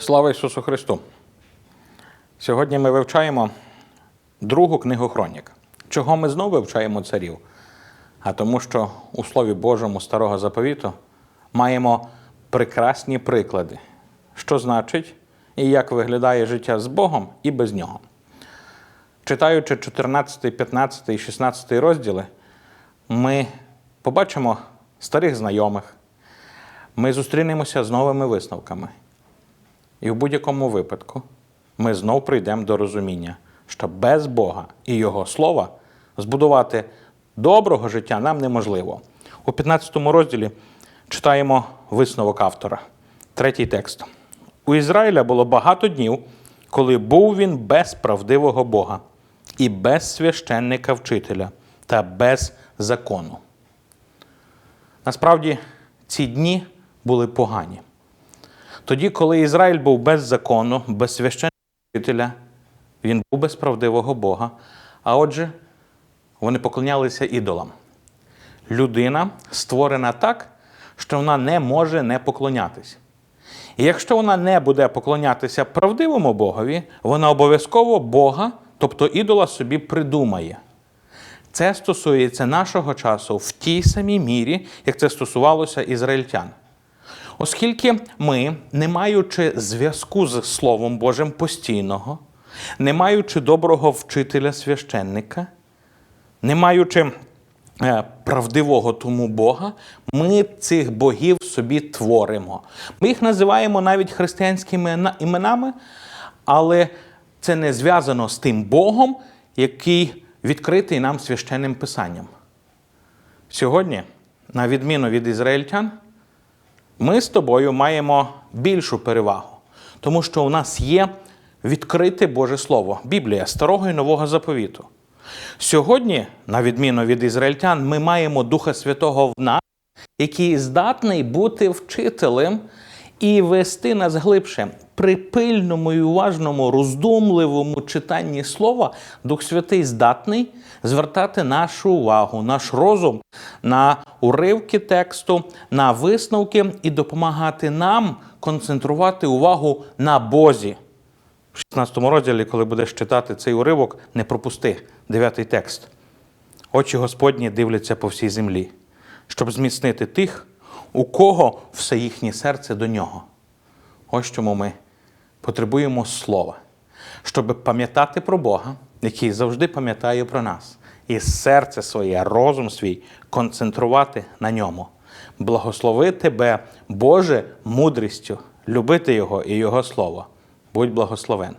Слава Ісусу Христу! Сьогодні ми вивчаємо другу книгу Хронік. Чого ми знову вивчаємо царів? А тому, що у Слові Божому Старого Заповіту маємо прекрасні приклади, що значить і як виглядає життя з Богом і без нього. Читаючи 14, 15 і 16 розділи, ми побачимо старих знайомих, ми зустрінемося з новими висновками. І в будь-якому випадку ми знов прийдемо до розуміння, що без Бога і Його слова збудувати доброго життя нам неможливо. У 15 розділі читаємо висновок автора. Третій текст. У Ізраїля було багато днів, коли був він без правдивого Бога, і без священника вчителя та без закону. Насправді, ці дні були погані. Тоді, коли Ізраїль був без закону, без священного він був без правдивого Бога, а отже, вони поклонялися ідолам. Людина створена так, що вона не може не поклонятись. І якщо вона не буде поклонятися правдивому Богові, вона обов'язково Бога, тобто ідола, собі придумає. Це стосується нашого часу в тій самій мірі, як це стосувалося ізраїльтян. Оскільки ми, не маючи зв'язку з Словом Божим постійного, не маючи доброго вчителя священника, не маючи е, правдивого тому Бога, ми цих богів собі творимо. Ми їх називаємо навіть християнськими іменами, але це не зв'язано з тим Богом, який відкритий нам священним писанням. Сьогодні, на відміну від ізраїльтян, ми з тобою маємо більшу перевагу, тому що у нас є відкрите Боже Слово, Біблія Старого і Нового заповіту. Сьогодні, на відміну від ізраїльтян, ми маємо Духа Святого в нас, який здатний бути вчителем і вести нас глибше. При пильному і уважному, роздумливому читанні слова Дух Святий здатний звертати нашу увагу, наш розум на уривки тексту, на висновки і допомагати нам концентрувати увагу на Бозі. В 16 розділі, коли будеш читати цей уривок, не пропусти дев'ятий текст. Очі Господні дивляться по всій землі, щоб зміцнити тих, у кого все їхнє серце до нього. Ось чому ми потребуємо слова, щоб пам'ятати про Бога, який завжди пам'ятає про нас, і серце своє, розум свій концентрувати на ньому. Благослови тебе, Боже, мудрістю, любити Його і Його Слово. Будь благословен.